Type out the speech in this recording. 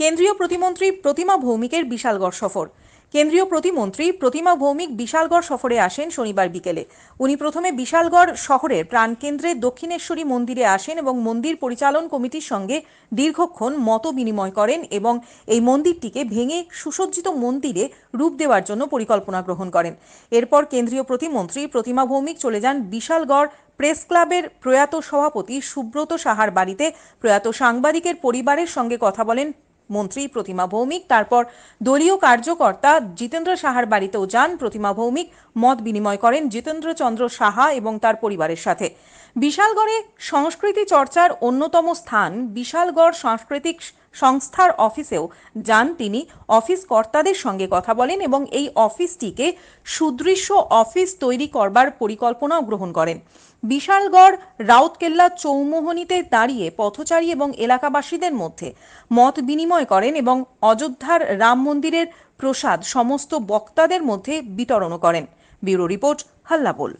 কেন্দ্রীয় প্রতিমন্ত্রী প্রতিমা ভৌমিকের বিশালগড় সফর। কেন্দ্রীয় প্রতিমন্ত্রী প্রতিমা ভৌমিক বিশালগড় সফরে আসেন শনিবার বিকেলে। উনি প্রথমে বিশালগড় শহরের প্রাণকেন্দ্রে দক্ষিণেশ্বরী মন্দিরে আসেন এবং মন্দির পরিচালন কমিটির সঙ্গে দীর্ঘক্ষণ মত বিনিময় করেন এবং এই মন্দিরটিকে ভেঙে সুসজ্জিত মন্দিরে রূপ দেওয়ার জন্য পরিকল্পনা গ্রহণ করেন। এরপর কেন্দ্রীয় প্রতিমন্ত্রী প্রতিমা ভৌমিক চলে যান বিশালগড় প্রেস ক্লাবের প্রয়াত সভাপতি সুব্রত সাহার বাড়িতে। প্রয়াত সাংবাদিকের পরিবারের সঙ্গে কথা বলেন মন্ত্রী প্রতিমা ভৌমিক, তারপর দলীয় কার্যকর্তা জিতেন্দ্র সাহার বাড়িতেও যান। প্রতিমা ভৌমিক মত বিনিময় করেন জিতেন্দ্র চন্দ্র সাহা এবং তার পরিবারের সাথে। বিশালগড়ে সংস্কৃতি চর্চার অন্যতম স্থান বিশালগড় সাংস্কৃতিক সংস্থার অফিসেও যান তিনি। অফিস কর্তাদের সঙ্গে কথা বলেন এবং এই অফিসটিকে সুদৃশ্য অফিস তৈরি করবার পরিকল্পনাও গ্রহণ করেন। বিশালগড়, রাউতকেল্লা, চৌমোহনীতে দাঁড়িয়ে পথচারী এবং এলাকাবাসীদের মধ্যে মত বিনিময় করেন এবং অযোধ্যার রাম মন্দিরের প্রসাদ সমস্ত বক্তাদের মধ্যে বিতরণ করেন। Bureau report Hallabol.